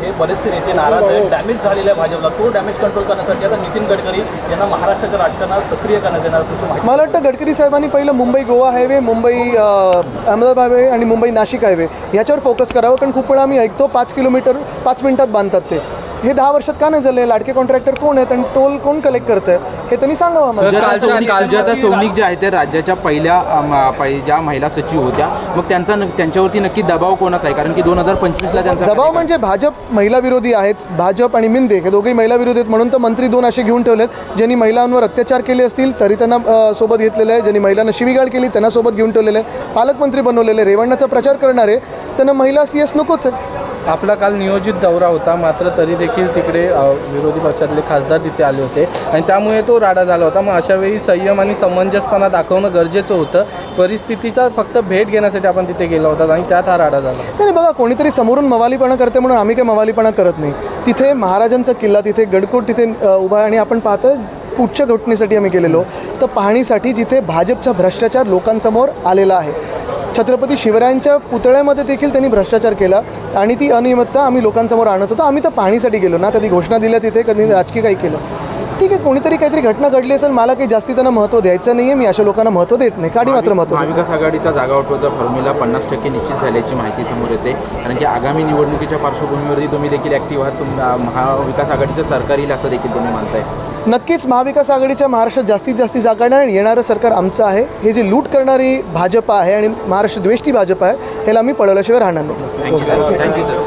हे बरेचसे नेते नाराज आहेत. डॅमेज झालेल्या भाजपला तो डॅमेज कंट्रोल करण्यासाठी आता नितीन गडकरी यांना महाराष्ट्राच्या राजकारणात सक्रिय करण्यात येणार असल्याची मला वाटतं गडकरी साहेबांनी पहिलं मुंबई गोवा हायवे मुंबई अहमदाबाद हायवे आणि मुंबई नाशिक हायवे याच्यावर फोकस करावं. कारण खूप वेळा आम्ही ऐकतो पाच किलोमीटर पाच मिनिटात बांधतात ते. हे दहा वर्षात का नाही झाले? लाडके कॉन्ट्रॅक्टर कोण आहेत आणि टोल कोण कलेक्ट करतंय? हे त्यांनी सांगावं आम्हाला. सौनिक ज्या आहेत त्या राज्याच्या पहिल्या ज्या महिला सचिव होत्या मग त्यांचा न- त्यांच्यावरती नक्की दबाव कोणाचा आहे? कारण की दोन हजार पंचवीसला त्यांचा दबाव म्हणजे भाजप महिला विरोधी आहेत. भाजप आणि मिंदे हे दोघेही महिला विरोधी आहेत म्हणून तर मंत्री दोन असे घेऊन ठेवलेत ज्यांनी महिलांवर अत्याचार केले असतील तरी त्यांना सोबत घेतलेलं आहे. ज्यांनी महिलांना शिवीगाळ केली त्यांना सोबत घेऊन ठेवलेलं आहे. पालकमंत्री बनवलेले रेवण्णाचा प्रचार करणारे त्यांना महिला सी एस नकोच आहे आपला काल नियोजित दौरा होता मात्र तरी देखील तिकडे विरोधी पक्षातले खासदार तिथे आले होते. आणि त्यामुळे तो राडा झाला होता. मग अशा वेळी संयम आणि समंजसपणा दाखवणं गरजेचं होतं. परिस्थितीचा फक्त भेट घेण्यासाठी आपण तिथे गेला होता आणि त्यात हा राडा झाला. नाही बघा कोणीतरी समोरून मवालीपणा करते म्हणून आम्ही काही मवालीपणा करत नाही. तिथे महाराजांचा किल्ला तिथे गडकोट तिथे उभा आहे आणि आपण पाहतो पुढच्या घटनेसाठी आम्ही गेलेलो. तर पाहणीसाठी जिथे भाजपचा भ्रष्टाचार लोकांसमोर आलेला आहे छत्रपती शिवरायांच्या पुतळ्यामध्ये देखील त्यांनी भ्रष्टाचार केला आणि ती अनियमितता आम्ही लोकांसमोर आणत होतो. आम्ही तर पाहणीसाठी गेलो ना कधी घोषणा दिल्या तिथे कधी राजकीय काही केलं. ठीक आहे कोणीतरी काहीतरी घटना घडली असेल मला काही जास्ती त्यांना महत्त्व द्यायचं नाही आहे मी अशा लोकांना महत्त्व देत नाही. काढी मात्र महत्त्व. महाविकास आघाडीचा जागा वाटपाचा फॉर्म्युला पन्नास टक्के निश्चित झाल्याची माहिती समोर येते. कारण की आगामी निवडणुकीच्या पार्श्वभूमीवरती तुम्ही देखील ॲक्टिव्ह आहात. महाविकास आघाडीचं सरकार येईल असं देखील तुम्ही मानताय. नक्कीच महाविकास आघाडीच्या महाराष्ट्रात जास्तीत जास्त जागा आणि येणारं सरकार आमचं आहे. हे जे लूट करणारी भाजप आहे आणि महाराष्ट्र द्वेष्टी भाजप आहे ह्याला आम्ही पळवल्याशिवाय राहणार नाही.